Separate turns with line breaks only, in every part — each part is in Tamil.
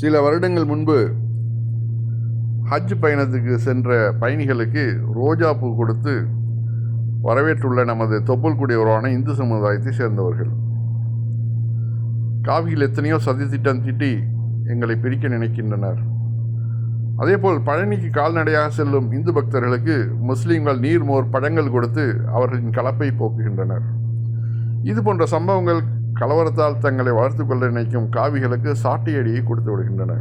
சில வருடங்கள் முன்பு ஹஜ் பயணத்துக்கு சென்ற பயணிகளுக்கு ரோஜா பூ கொடுத்து வரவேற்றுள்ள நமது தொப்புள்குடியவரான இந்து சமுதாயத்தை சேர்ந்தவர்கள். காவியில் எத்தனையோ சதி திட்டம் தீட்டி எங்களை பிரிக்க நினைக்கின்றனர். அதேபோல் பழனிக்கு கால்நடையாக செல்லும் இந்து பக்தர்களுக்கு முஸ்லீம்கள் நீர்மோர் பழங்கள் கொடுத்து அவர்களின் கலப்பை போக்குகின்றனர். இது போன்ற சம்பவங்கள் கலவரத்தால் தங்களை வளர்த்து கொள்ள நினைக்கும் காவிகளுக்கு சாட்டையடியை கொடுத்து விடுகின்றன.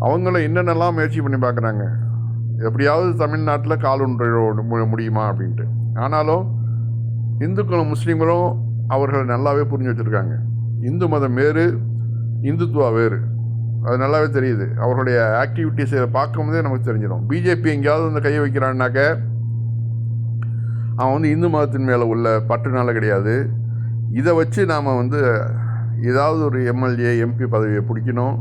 அவங்கள என்னென்னலாம் முயற்சி பண்ணி பார்க்குறாங்க. எப்படியாவது தமிழ்நாட்டில் கால் ஒன்று முடியுமா அப்படின்ட்டு. ஆனாலும் இந்துக்களும் முஸ்லீம்களும் அவர்கள் நல்லாவே புரிஞ்சு வச்சுருக்காங்க. இந்து மதம் வேறு இந்துத்துவா வேறு. அது நல்லாவே தெரியுது. அவர்களுடைய ஆக்டிவிட்டீஸை பார்க்கும்போதே நமக்கு தெரிஞ்சிடும். பிஜேபி எங்கேயாவது வந்து கையை வைக்கிறான்னாக்க அவன் வந்து இந்து மதத்தின் மேலே உள்ள பற்றுனால கிடையாது. இதை வச்சு நாம் வந்து ஏதாவது ஒரு எம்எல்ஏ எம்பி பதவியை பிடிக்கணும்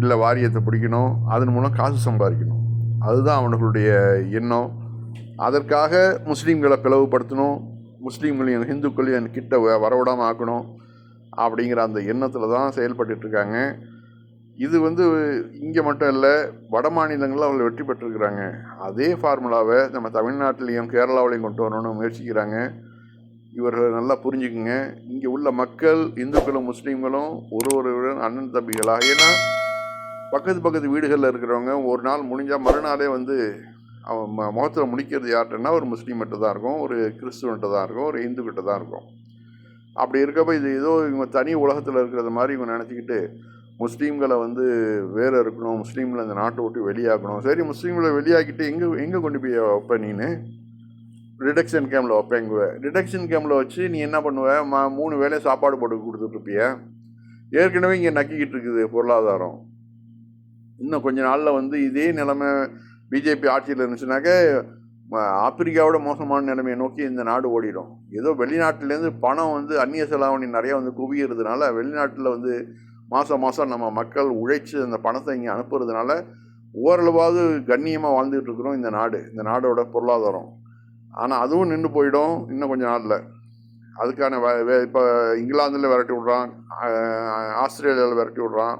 இல்லை வாரியத்தை பிடிக்கணும் அதன் மூலம் காசு சம்பாதிக்கணும். அதுதான் அவனுடைய எண்ணம். அதற்காக முஸ்லீம்களை பிளவுபடுத்தணும். முஸ்லீம்களையும் ஹிந்துக்களையும் கிட்ட வரவிடாமல் ஆக்கணும் அப்படிங்கிற அந்த எண்ணத்தில் தான் செயல்பட்டுருக்காங்க இருக்காங்க. இது வந்து இங்கே மட்டும் இல்லை வட மாநிலங்களில் அவங்க வெற்றி பெற்றிருக்கிறாங்க. அதே ஃபார்முலாவை நம்ம தமிழ்நாட்டிலையும் கேரளாவிலையும் கொண்டு வரணும்னு முயற்சிக்கிறாங்க. இவர்கள் நல்லா புரிஞ்சுக்குங்க. இங்கே உள்ள மக்கள் இந்துக்களும் முஸ்லீம்களும் ஒரு ஒருவருடன் அண்ணன் தம்பிகளாக. ஏன்னா பக்கத்து பக்கத்து வீடுகளில் இருக்கிறவங்க ஒரு நாள் முடிஞ்சால் மறுநாளே வந்து அவன் ம முகத்தில் முடிக்கிறது யார்கிட்டனா ஒரு முஸ்லீம்கிட்ட தான் இருக்கும். ஒரு கிறிஸ்துவன்கிட்ட தான் இருக்கும். ஒரு இந்துக்கிட்ட தான் இருக்கும். அப்படி இருக்கப்ப இது ஏதோ இவங்க தனி உலகத்தில் இருக்கிறது மாதிரி இவங்க நினச்சிக்கிட்டு முஸ்லீம்களை வந்து வேறு இருக்கணும். முஸ்லீம்களை இந்த நாட்டை விட்டு வெளியாக்கணும். சரி முஸ்லீம்களை வெளியாக்கிட்டு எங்கே எங்கே கொண்டு போய் வைப்ப நீனு? ரிடக்ஷன் கேமில் வைப்பேங்குவ ரிடக்ஷன் கேமில் வச்சு நீ என்ன பண்ணுவ? மா மூணு வேளை சாப்பாடு போட்டு கொடுத்துட்ருப்பிய? ஏற்கனவே இங்கே நக்கிக்கிட்டு இருக்குது பொருளாதாரம். இன்னும் கொஞ்ச நாளில் வந்து இதே நிலைமை பிஜேபி ஆட்சியில் இருந்துச்சுனாக்க ஆப்பிரிக்காவோட மோசமான நிலைமையை நோக்கி இந்த நாடு ஓடிடும். ஏதோ வெளிநாட்டிலேருந்து பணம் வந்து அந்நிய செலாவணி நிறையா வந்து குவியறதுனால வெளிநாட்டில் வந்து மாதம் மாதம் நம்ம மக்கள் உழைச்சி அந்த பணத்தை இங்கே அனுப்புறதுனால ஓரளவாவது கண்ணியமாக வாழ்ந்துகிட்டு இருக்கிறோம் இந்த நாடு இந்த நாடோட பொருளாதாரம். ஆனால் அதுவும் நின்று போயிடும் இன்னும் கொஞ்சம் நாளில். அதுக்கான இப்போ இங்கிலாந்தில் விரட்டி விட்றான் ஆஸ்திரேலியாவில் விரட்டி விட்றான்.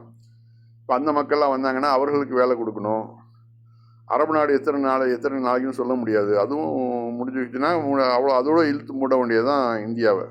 இப்போ அந்த மக்கள்லாம் வந்தாங்கன்னா அவர்களுக்கு வேலை கொடுக்கணும். அரபு நாடு எத்தனை நாள் எத்தனை நாளைக்குன்னு சொல்ல முடியாது. அதுவும் முடிஞ்சுக்கிச்சுன்னா அவ்வளோ அதோட இழுத்து மூட வேண்டியது தான் இந்தியாவை.